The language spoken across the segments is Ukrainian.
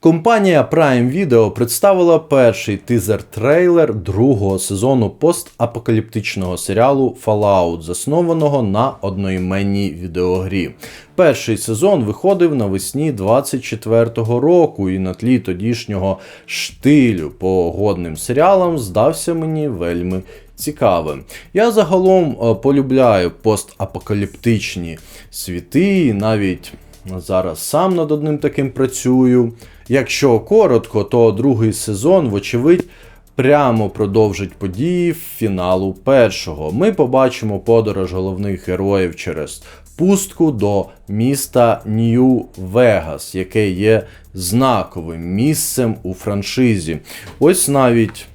Компанія Prime Video представила перший тизер-трейлер другого сезону постапокаліптичного серіалу Fallout, заснованого на одноіменній відеогрі. Перший сезон виходив навесні 24-го року, і на тлі тодішнього штилю по годним серіалам здався мені вельми цікавим. Я загалом е, полюбляю постапокаліптичні світи, навіть зараз сам над одним таким працюю. Якщо коротко, то другий сезон, вочевидь, прямо продовжить події фіналу першого. Ми побачимо подорож головних героїв через пустку до міста Нью-Вегас, яке є знаковим місцем у франшизі. Ось навіть.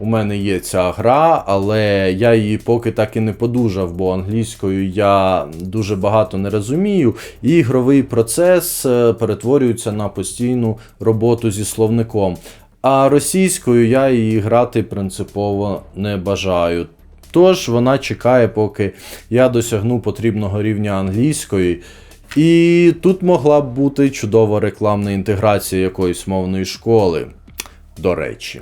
У мене є ця гра, але я її поки так і не подужав, бо англійською я дуже багато не розумію. І ігровий процес е, перетворюється на постійну роботу зі словником. А російською я її грати принципово не бажаю. Тож вона чекає, поки я досягну потрібного рівня англійської. І тут могла б бути чудова рекламна інтеграція якоїсь мовної школи. До речі.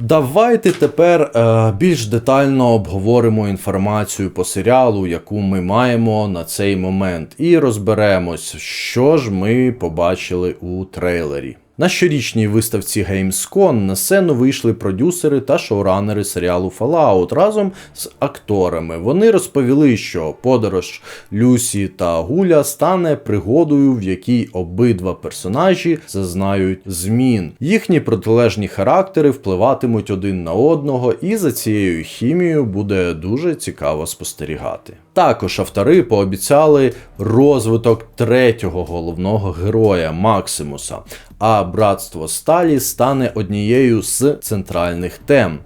Давайте тепер е, більш детально обговоримо інформацію по серіалу, яку ми маємо на цей момент, і розберемось, що ж ми побачили у трейлері. На щорічній виставці Gamescom на сцену вийшли продюсери та шоуранери серіалу Fallout разом з акторами. Вони розповіли, що подорож Люсі та Гуля стане пригодою, в якій обидва персонажі зазнають змін. Їхні протилежні характери впливатимуть один на одного, і за цією хімією буде дуже цікаво спостерігати. Також автори пообіцяли розвиток третього головного героя Максимуса, а братство Сталі стане однією з центральних тем.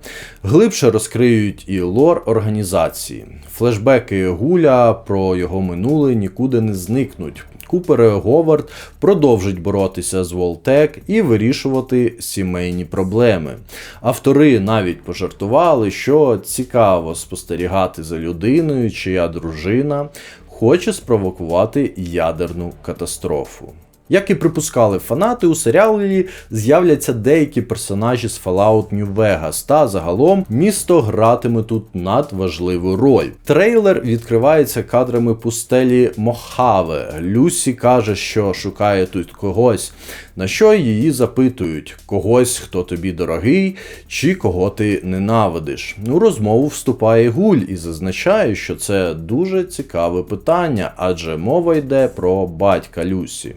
Глибше розкриють і лор організації. Флешбеки Гуля про його минуле нікуди не зникнуть. Купер Говард продовжить боротися з Волтек і вирішувати сімейні проблеми. Автори навіть пожартували, що цікаво спостерігати за людиною, чия дружина хоче спровокувати ядерну катастрофу. Як і припускали фанати, у серіалі з'являться деякі персонажі з Fallout New Vegas, та загалом місто гратиме тут надважливу роль. Трейлер відкривається кадрами пустелі Мохаве. Люсі каже, що шукає тут когось, на що її запитують: когось, хто тобі дорогий, чи кого ти ненавидиш. У розмову вступає Гуль і зазначає, що це дуже цікаве питання, адже мова йде про батька Люсі.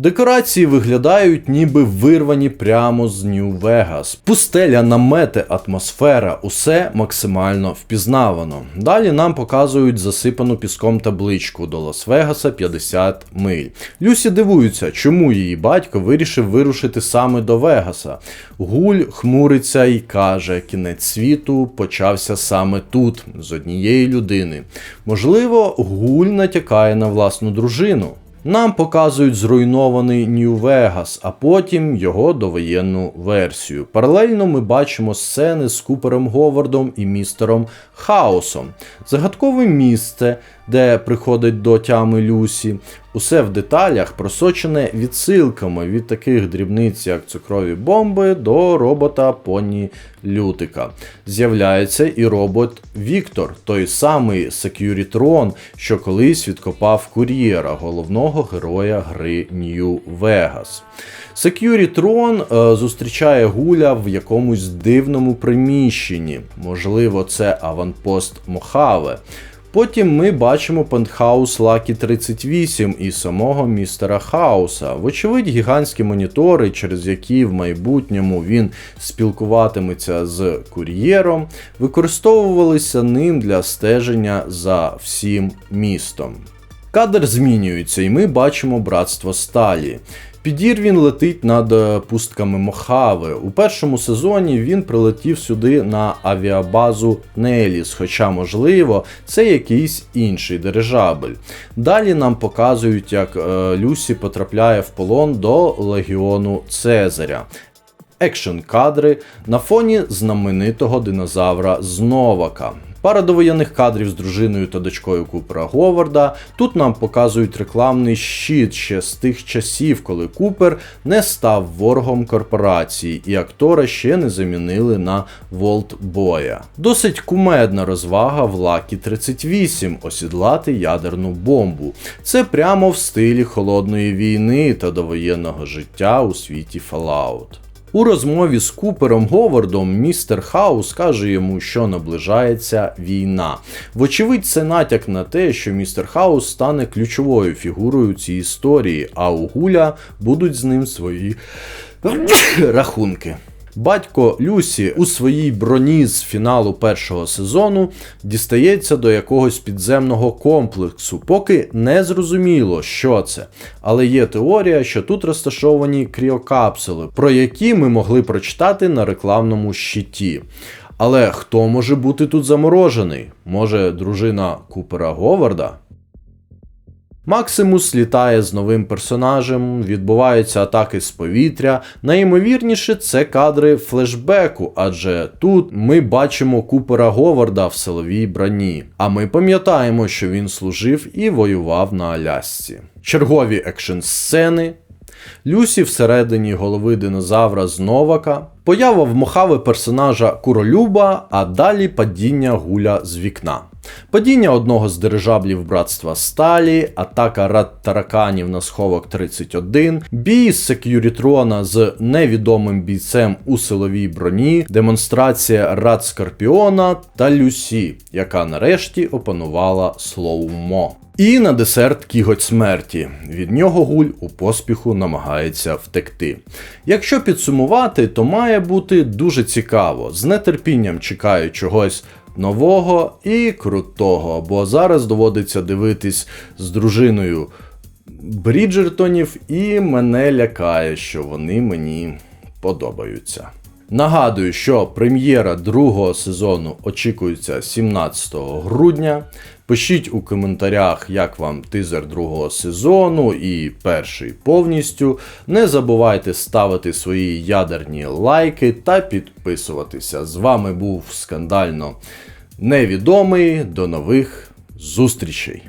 Декорації виглядають ніби вирвані прямо з Нью-Вегас. Пустеля, намети, атмосфера, усе максимально впізнавано. Далі нам показують засипану піском табличку до Лас-Вегаса 50 миль. Люсі дивується, чому її батько вирішив вирушити саме до Вегаса. Гуль хмуриться і каже, кінець світу почався саме тут, з однієї людини. Можливо, Гуль натякає на власну дружину. Нам показують зруйнований Нью-Вегас, а потім його довоєнну версію. Паралельно ми бачимо сцени з Купером Говардом і містером Хаосом. Загадкове місце, де приходить до тями Люсі. Усе в деталях просочене відсилками від таких дрібниць, як цукрові бомби, до робота Поні Лютика. З'являється і робот Віктор, той самий Securitrон, що колись відкопав кур'єра, головного героя гри New Vegas. Е, зустрічає гуля в якомусь дивному приміщенні. Можливо, це аванпост Мохаве. Потім ми бачимо пентхаус Лакі 38 і самого містера Хауса. Вочевидь, гігантські монітори, через які в майбутньому він спілкуватиметься з кур'єром, використовувалися ним для стеження за всім містом. Кадр змінюється, і ми бачимо братство Сталі. Підір він летить над е, пустками Мохави. У першому сезоні він прилетів сюди на авіабазу Неліс, хоча, можливо, це якийсь інший дирижабель. Далі нам показують, як е, Люсі потрапляє в полон до легіону Цезаря. Екшн кадри на фоні знаменитого динозавра Зновака. Пара довоєнних кадрів з дружиною та дочкою Купера Говарда. Тут нам показують рекламний щит ще з тих часів, коли Купер не став ворогом корпорації, і актора ще не замінили на Волтбоя. Досить кумедна розвага в Лакі 38 осідлати ядерну бомбу. Це прямо в стилі холодної війни та довоєнного життя у світі Fallout. У розмові з Купером Говардом містер Хаус каже йому, що наближається війна. Вочевидь, це натяк на те, що містер Хаус стане ключовою фігурою цій історії, а у Гуля будуть з ним свої рахунки. Батько Люсі у своїй броні з фіналу першого сезону дістається до якогось підземного комплексу, поки не зрозуміло, що це. Але є теорія, що тут розташовані кріокапсули, про які ми могли прочитати на рекламному щиті. Але хто може бути тут заморожений? Може, дружина Купера Говарда? Максимус літає з новим персонажем, відбуваються атаки з повітря. Найімовірніше це кадри флешбеку, адже тут ми бачимо Купера Говарда в силовій броні. А ми пам'ятаємо, що він служив і воював на Алясці. Чергові екшн сцени. Люсі всередині голови динозавра з Новака, поява в мохави персонажа Куролюба, а далі падіння гуля з вікна. Падіння одного з дирижаблів братства Сталі, атака рад тараканів на сховок 31, бій сек'юрітрона з невідомим бійцем у силовій броні, демонстрація рад Скорпіона та Люсі, яка нарешті опанувала слоумо. І на десерт кіготь смерті. Від нього гуль у поспіху намагається втекти. Якщо підсумувати, то має бути дуже цікаво. З нетерпінням чекаю чогось нового і крутого, бо зараз доводиться дивитись з дружиною Бріджертонів, і мене лякає, що вони мені подобаються. Нагадую, що прем'єра другого сезону очікується 17 грудня. Пишіть у коментарях, як вам тизер другого сезону і перший повністю. Не забувайте ставити свої ядерні лайки та підписуватися. З вами був скандально невідомий. До нових зустрічей!